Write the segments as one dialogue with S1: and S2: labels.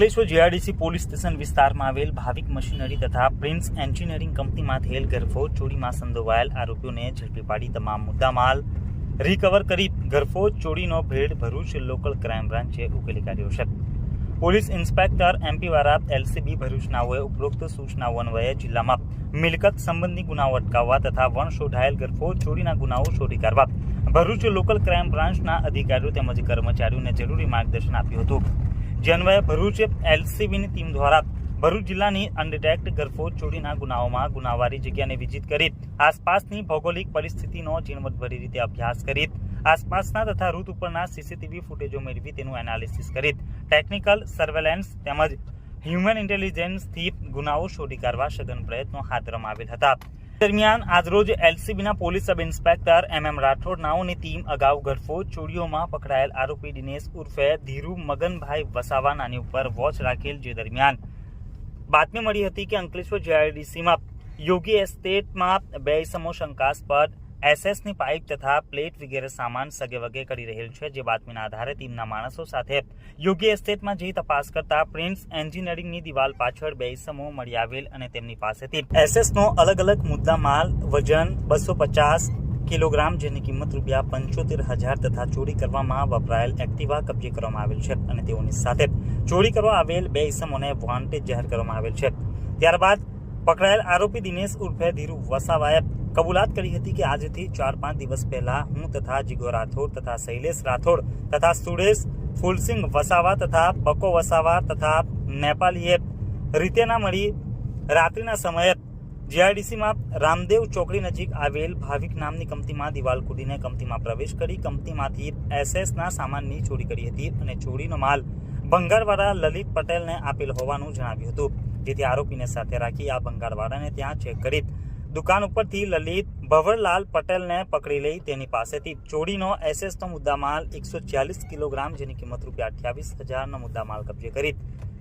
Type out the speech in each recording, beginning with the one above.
S1: Ankleshwar GRDC police station વિસ્તારમાં આવેલ Bhavik machinery તથા પ્રિન્સ એન્જિનિયરિંગ કંપનીમાં થયેલ ગરફો, ચોરીમાં સંડોવાયેલ આરોપીઓને ઝડપી પાડી તમામ મુદ્દામાલ. રિકવર કરી ગરફો, ચોરીનો ભેડ ભરૂચ લોકલ ક્રાઇમ બ્રાન્ચે ઉકેલી કાઢ્યો છે. Police inspector MP Vara LCB ભરૂચનાઓએ ઉપરોક્ત સૂચનાઓ અન્વયે જિલ્લામાં મિલકત સંબંધી ગુનાઓ અટકાવવા તથા વણ શોધાયેલ ગરફો, ચોરીના ગુનાઓ શોધી કાઢવા ભરૂચ લોકલ ક્રાઇમ બ્રાન્ચના અધિકારીઓ તેમજ કર્મચારીઓને જરૂરી માર્ગદર્શન આપ્યું હતું. જે અન્વયે ભરૂચ એલસીબીની ટીમ દ્વારા ભરૂચ જિલ્લાની અનડિટેક્ટ ગરફોડ ચોરીના ગુનાઓમાં ગુનાવારી જગ્યાને વિજિત કરી, આસપાસની ભૌગોલિક પરિસ્થિતિનો ઝીણવટભરી રીતે અભ્યાસ કરી, આસપાસના તથા રૂટ ઉપરના સીસીટીવી ફૂટેજો મેળવી તેનું એનાલિસિસ કરી ટેકનિકલ સર્વેલન્સ તેમજ હ્યુમન ઇન્ટેલિજન્સથી ગુનાઓ શોધી કાઢવા સઘન પ્રયત્નો હાથ ધરવામાં આવેલ હતા. દરમિયાન આજરોજ એલસીબીના police sub inspector M M Rathod નાઓની team અગાઉ ગરફો ચોરીઓમાં પકડાયેલ આરોપી દિનેશ ઉર્ફે ધીરુ મગનભાઈ વસાવા નાની ઉપર વોચ રાખેલ જે દરમિયાન બાતમી મળી હતી કે અંકલેશ્વર જીઆઈડીસીમાં યોગી એસ્ટેટમાં બે ઇસમો શંકાસ્પદ એસએસની પાઇપ તથા પ્લેટ વગેરે સામાન સગે વગે કરી રહેલ છે, જે બાતમીના આધારે ટીમના માણસો સાથે યોગ્ય એસ્ટેટમાં જઈ તપાસ કરતા પ્રિન્સ એન્જિનિયરિંગની દિવાલ પાછળ બે સમૂહ મળી આવેલ અને તેમની પાસેથી એસએસનો અલગ અલગ મુદ્દા માલ, વજન, બસો પચાસ કિલોગ્રામ જેની કિંમત રૂપિયા પંચોતેર હજાર તથા ચોરી કરવામાં વપરાયેલ એક્ટિવા કબજે કરવામાં આવેલ છે અને તેઓની સાથે ચોરી કરવા આવેલ બે ઇસમોને વોન્ટેજ જાહેર કરવામાં આવેલ છે. ત્યારબાદ પકડાયેલ આરોપી દિનેશ ઉર્ફે ધીરુ વસાવાએ કબૂલાત કરી હતી કે આજથી ચાર પાંચ દિવસ પહેલા હું તથા જીગો રાઠોડ તથા શૈલેષ રાઠોડ તથા સુરેશ ફૂલસિંહ વસાવા તથા બકો વસાવા તથા નેપાલીએ રીતેના મળી રાત્રિના સમયે જીઆઈડીસીમાં રામદેવ ચોકડી નજીક આવેલ ભાવિક નામની કંપનીમાં દિવાલ કૂદીને કંપનીમાં પ્રવેશ કરી કંપનીમાંથી એસએસના સામાનની ચોરી કરી હતી અને ચોરીનો માલ ભંગારવાળા લલિત પટેલને આપેલ હોવાનું જણાવ્યું હતું. જેથી આરોપીને સાથે રાખી આ ભંગારવાળાને ત્યાં ચેક કરી દુકાન ઉપરથી લલિત ભવરલાલ પટેલને પકડી લઈ તેની પાસેથી ચોરીનો એસએસનો મુદ્દામાલ એકસો ચાલીસ કિલોગ્રામ, જેની કિંમત રૂપિયા અઠ્યાવીસ હજારનો મુદ્દામાલ કબજે કરી.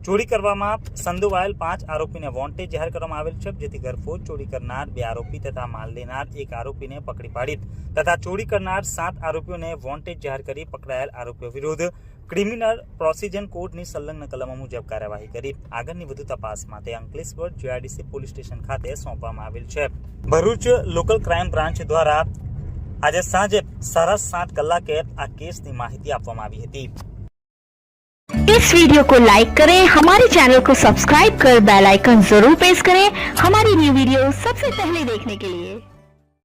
S1: ચોરી કરવામાં સંડોવાયેલ પાંચ આરોપીને વોન્ટેજ જાહેર કરવામાં આવેલ છે, જેથી ઘરફોડ ચોરી કરનાર બે આરોપી તથા માલ લેનાર એક આરોપીને પકડી પાડી તથા ચોરી કરનાર સાત આરોપીઓને વોન્ટેજ જાહેર કરી પકડાયેલ આરોપીઓ વિરુદ્ધ ક્રિમિનલ પ્રોસિજન કોડની સંલગ્ન કલમો મુજબ કાર્યવાહી કરી આગળની વધુ તપાસ માટે અંકલેશ્વર જીઆઈડીસી પોલીસ સ્ટેશન ખાતે સોંપવામાં આવેલ છે ભરૂચ લોકલ ક્રાઇમ બ્રાન્ચ દ્વારા આજે સાંજે સાડા સાત કલાકે આ કેસની માહિતી આપવામાં આવી હતી
S2: इस वीडियो को लाइक करें हमारे चैनल को सब्सक्राइब कर बेल आइकन जरूर प्रेस करें हमारी न्यू वीडियो सबसे पहले देखने के लिए